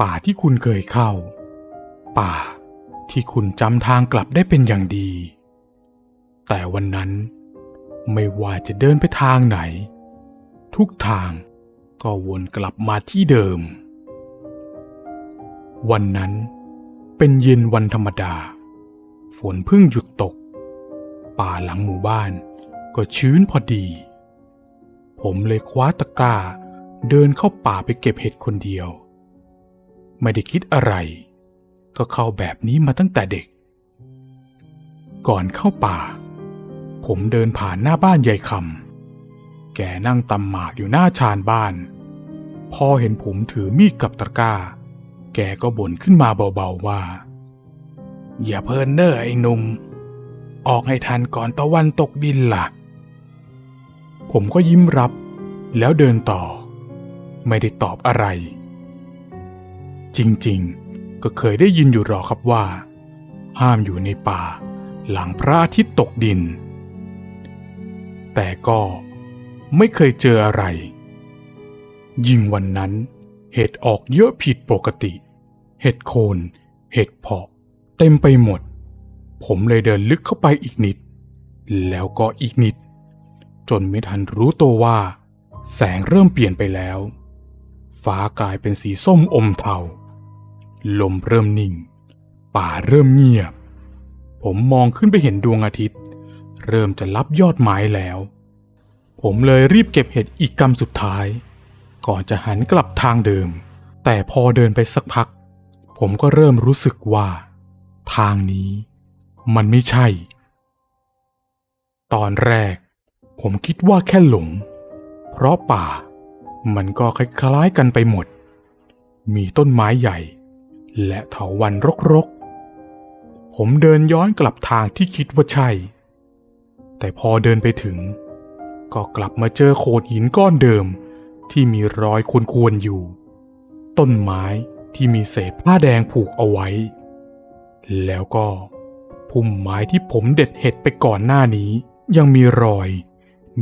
ป่าที่คุณเคยเข้า ป่าที่คุณจำทางกลับได้เป็นอย่างดี แต่วันนั้นไม่ว่าจะเดินไปทางไหน ทุกทางก็วนกลับมาที่เดิม วันนั้นเป็นเย็นวันธรรมดา ฝนเพิ่งหยุดตก ป่าหลังหมู่บ้านก็ชื้นพอดี ผมเลยคว้าตะกร้าเดินเข้าป่าไปเก็บเห็ดคนเดียว ไม่ได้คิดอะไร ก็เข้าแบบนี้มาตั้งแต่เด็ก ก่อนเข้าป่า ผมเดินผ่านหน้าบ้านยายคำแกนั่งตำหมากอยู่หน้าชานบ้าน พอเห็นผมถือมีดกับตะกร้า แกก็บ่นขึ้นมาเบาๆว่า อย่าเพลินเนอร์ไอ้หนุ่ม ออกให้ทันก่อนตะวันตกดินล่ะ ผมก็ยิ้มรับแล้วเดินต่อ ไม่ได้ตอบอะไร จริงๆ ก็เคยได้ยินอยู่หรอกครับว่า ห้ามอยู่ในป่า หลังพระอาทิตย์ตกดิน แต่ก็ไม่เคยเจออะไร ยิ่งวันนั้น เห็ดออกเยอะผิดปกติ เห็ดโคน เห็ดเพาะ เต็มไปหมด ผมเลยเดินลึกเข้าไปอีกนิด แล้วก็อีกนิด จนไม่ทันรู้ตัวว่า แสงเริ่มเปลี่ยนไปแล้ว ฟ้ากลายเป็นสีส้มอมเทา ลมเริ่มนิ่ง ป่าเริ่มเงียบ ผมมองขึ้นไปเห็นดวงอาทิตย์ เริ่มจะลับยอดไม้แล้ว ผมเลยรีบเก็บเห็ดอีกกำสุดท้าย ก่อนจะหันกลับทางเดิม แต่พอเดินไปสักพัก ผมก็เริ่มรู้สึกว่า ทางนี้ มันไม่ใช่ ตอนแรก ผมคิดว่าแค่หลง เพราะป่า มันก็คล้ายๆกันไปหมด มีต้นไม้ใหญ่ และเถาวันรกๆ ผมเดินย้อนกลับทางที่คิดว่าใช่ แต่พอเดินไปถึง ก็กลับมาเจอโขดหินก้อนเดิมที่มีรอยควรๆอยู่ ต้นไม้ที่มีเศษผ้าแดงผูกเอาไว้ แล้วก็พุ่มไม้ที่ผมเด็ดเห็ดไปก่อนหน้านี้ ยังมีรอย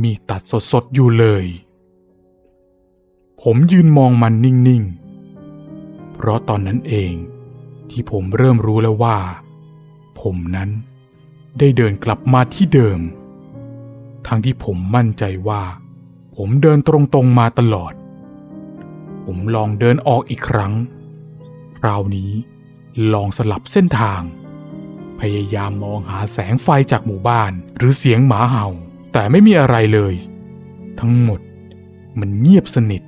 มีตัดสดๆอยู่เลย ผมยืนมองมันนิ่งๆ เพราะตอนนั้นเองที่ผมเริ่มรู้แล้วว่า ผมนั้นได้เดินกลับมาที่เดิม ทั้งที่ผมมั่นใจว่า ผมเดินตรงๆมาตลอด ผมลองเดินออกอีกครั้ง คราวนี้ลองสลับเส้นทาง พยายามมองหาแสงไฟจากหมู่บ้านหรือเสียงหมาเห่า แต่ไม่มีอะไรเลย ทั้งหมดมันเงียบสนิท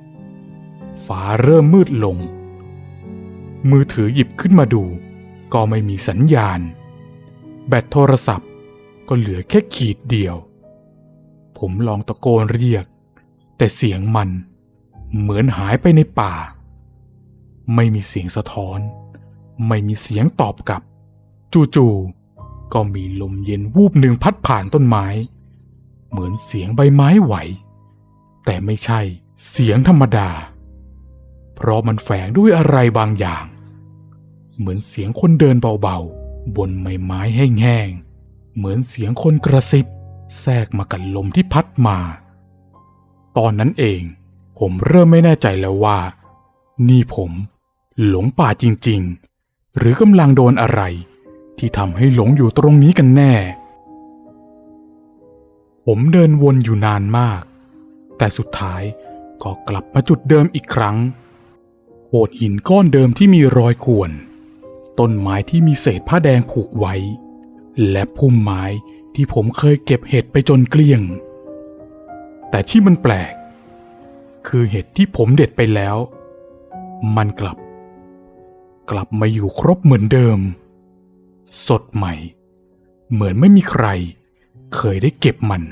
ฟ้าเริ่มมืดลง มือถือหยิบขึ้นมาดู ก็ไม่มีสัญญาณ แบตโทรศัพท์ก็เหลือแค่ขีดเดียว ผมลองตะโกนเรียก แต่เสียงมันเหมือนหายไปในป่า ไม่มีเสียงสะท้อน ไม่มีเสียงตอบกลับ จู่ๆก็มีลมเย็นวูบหนึ่งพัดผ่านต้นไม้ เหมือนเสียงใบไม้ไหว แต่ไม่ใช่เสียงธรรมดา เพราะมันแฝงด้วยอะไรบางอย่าง เหมือนเสียงคนเดินเบาๆ บนใบไม้แห้งๆ เหมือนเสียงคนกระซิบ แทรกมากับลมที่พัดมา ตอนนั้นเองผมเริ่มไม่แน่ใจแล้วว่า นี่ผมหลงป่าจริงๆ หรือกำลังโดนอะไร ที่ทำให้หลงอยู่ตรงนี้กันแน่ ผมเดินวนอยู่นานมาก แต่สุดท้ายก็กลับมาจุดเดิมอีกครั้ง โขดหินก้อนเดิมที่มีรอยข่วน ต้นไม้ที่มีเศษผ้าแดงผูกไว้ และพุ่มไม้ที่ผมเคยเก็บเห็ดไปจนเกลี้ยง แต่ที่มันแปลก คือเห็ดที่ผมเด็ดไปแล้ว มันกลับ กลับมาอยู่ครบเหมือนเดิม สดใหม่ เหมือนไม่มีใคร เคยได้เก็บมัน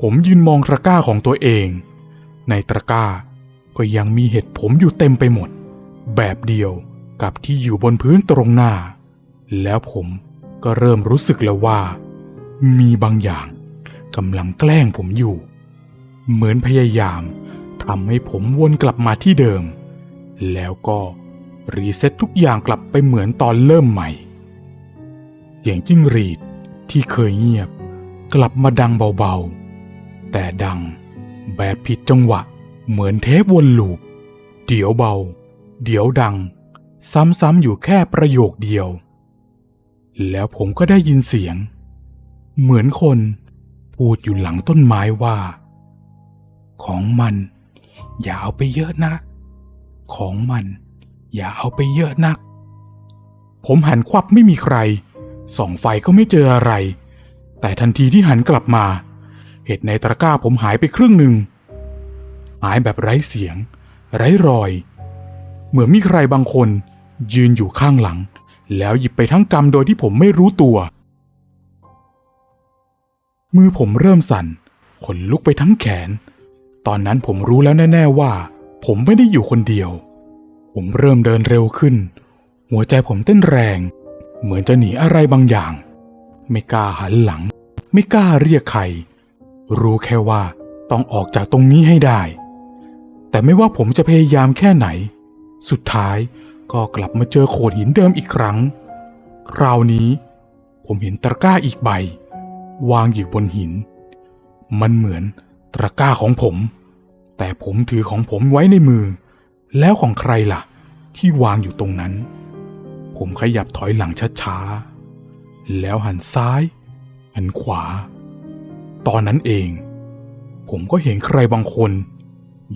ผมยืนมองตะกร้าของตัวเอง ในตะกร้า ก็ยังมีเห็ดผมอยู่เต็มไปหมด แบบเดียวกับที่อยู่บนพื้นตรงหน้า แล้วผมก็เริ่มรู้สึกแล้วว่า มีบางอย่างกำลังแกล้งผมอยู่ เหมือนพยายามทำให้ผมวนกลับมาที่เดิม แล้วก็รีเซ็ตทุกอย่างกลับไปเหมือนตอนเริ่มใหม่เสียงจิ้งหรีดที่เคยเงียบ กลับมาดังเบาๆ แต่ดังแบบผิดจังหวะ เหมือนเทปวนลูป เดี๋ยวเบา เดี๋ยวดัง ซ้ำๆอยู่แค่ประโยคเดียว แล้วผมก็ได้ยินเสียง เหมือนคนพูดอยู่หลังต้นไม้ว่า ของมัน อย่าเอาไปเยอะนัก ของมัน อย่าเอาไปเยอะนัก ผมหันควับไม่มีใคร ส่องไฟก็ไม่เจออะไร แต่ทันทีที่หันกลับมา เห็ดในตะกร้าผมหายไปครึ่งหนึ่ง หายแบบไร้เสียง ไร้รอย เหมือนมีใครบางคนยืนอยู่ข้างหลัง แล้วหยิบไปทั้งกำโดยที่ผมไม่รู้ตัว มือผมเริ่มสั่นขนลุกไปทั้งแขน ตอนนั้นผมรู้แล้วแน่ ๆว่า ผมไม่ได้อยู่คนเดียว ผมเริ่มเดินเร็วขึ้น หัวใจผมเต้นแรง เหมือนจะหนีอะไรบางอย่าง ไม่กล้าหันหลัง ไม่กล้าเรียกใคร รู้แค่ว่าต้องออกจากตรงนี้ให้ได้ แต่ไม่ว่าผมจะพยายามแค่ไหน สุดท้ายก็กลับมาเจอโขดหินเดิมอีกครั้ง คราวนี้ ผมเห็นตะกร้าอีกใบ วางอยู่บนหิน มันเหมือนตะกร้าของผม แต่ผมถือของผมไว้ในมือ แล้วของใครล่ะ ที่วางอยู่ตรงนั้น ผมขยับถอยหลังช้าๆ แล้วหันซ้าย หันขวา ตอนนั้นเอง ผมก็เห็นใครบางคน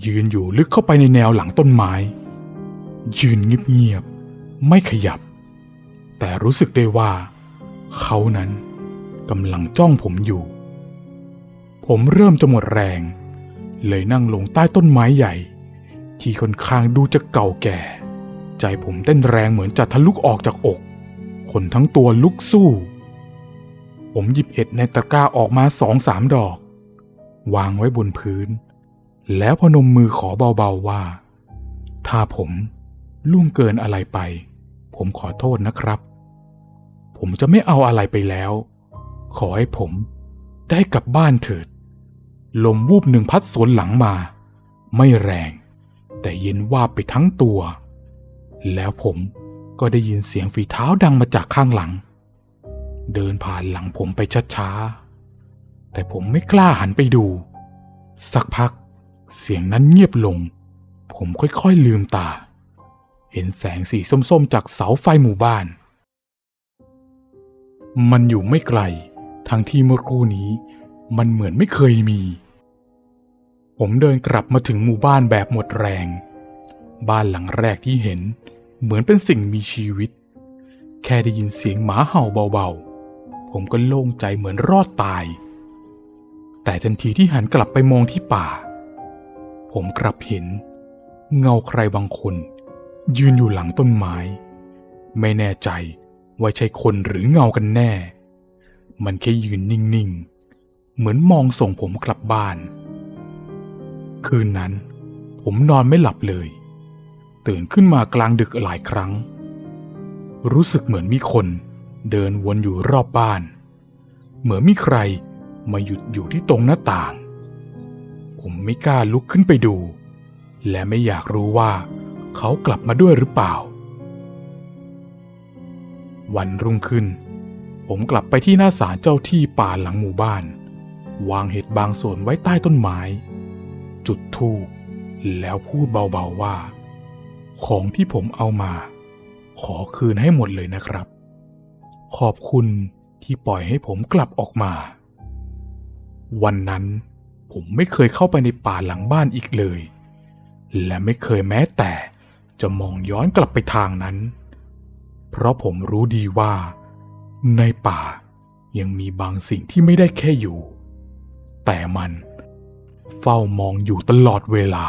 ยืนอยู่ลึกเข้าไปในแนวหลังต้นไม้ ยืนเงียบๆไม่ขยับ แต่รู้สึกได้ว่า เขานั้นกำลังจ้องผมอยู่ ผมเริ่มจะหมดแรง เลยนั่งลงใต้ต้นไม้ใหญ่ ที่ค่อนข้างดูจะเก่าแก่ ใจผมเต้นแรงเหมือนจะทะลุออกจากอก คนทั้งตัวลุกสู้ ผมหยิบเห็ดในตะกร้าออกมาสองสามดอก วางไว้บนพื้น แล้วพนมมือขอเบาๆว่า ถ้าผมล่วงเกินอะไรไป ผมขอโทษนะครับ ผมจะไม่เอาอะไรไปแล้ว ขอให้ผมได้กลับบ้านเถิด ลมวูบหนึ่งพัดสวนหลังมา ไม่แรง แต่เย็นว่าบไปทั้งตัว แล้วผมก็ได้ยินเสียงฝีเท้าดังมาจากข้างหลัง เดินผ่านหลังผมไปช้าๆแต่ผมไม่กล้าหันไปดู สักพัก เสียงนั้นเงียบลง ผมค่อยๆลืมตา เห็นแสงสีส้มๆ จากเสาไฟหมู่บ้าน มันอยู่ไม่ไกล ทั้งที่เมื่อครู่นี้ มันเหมือนไม่เคยมี ผมเดินกลับมาถึงหมู่บ้านแบบหมดแรง บ้านหลังแรกที่เห็น เหมือนเป็นสิ่งมีชีวิต แค่ได้ยินเสียงหมาเห่าเบาๆ ผมก็โล่งใจเหมือนรอดตาย แต่ทันทีที่หันกลับไปมองที่ป่า ผมกลับเห็น เงาใครบางคน ยืนอยู่หลังต้นไม้ ไม่แน่ใจว่าใช่คนหรือเงากันแน่ มันแค่ยืนนิ่งๆ เหมือนมองส่งผมกลับบ้าน คืนนั้น ผมนอนไม่หลับเลย ตื่นขึ้นมากลางดึกหลายครั้ง รู้สึกเหมือนมีคนเดินวนอยู่รอบบ้าน เหมือนมีใครมาหยุดอยู่ที่ตรงหน้าต่าง ผมไม่กล้าลุกขึ้นไปดู และไม่อยากรู้ว่า เขากลับมาด้วยหรือเปล่า วันรุ่งขึ้น ผมกลับไปที่หน้าศาลเจ้าที่ป่าหลังหมู่บ้าน วางเห็ดบางส่วนไว้ใต้ต้นไม้ จุดธูปแล้วพูดเบาๆว่า ของที่ผมเอามา ขอคืนให้หมดเลยนะครับ ขอบคุณที่ปล่อยให้ผมกลับออกมา วันนั้น ผมไม่เคยเข้าไปในป่าหลังบ้านอีกเลย และไม่เคยแม้แต่จะมองย้อนกลับไปทางนั้น เพราะผมรู้ดีว่า ในป่ายังมีบางสิ่งที่ไม่ได้แค่อยู่ แต่มันเฝ้ามองอยู่ตลอดเวลา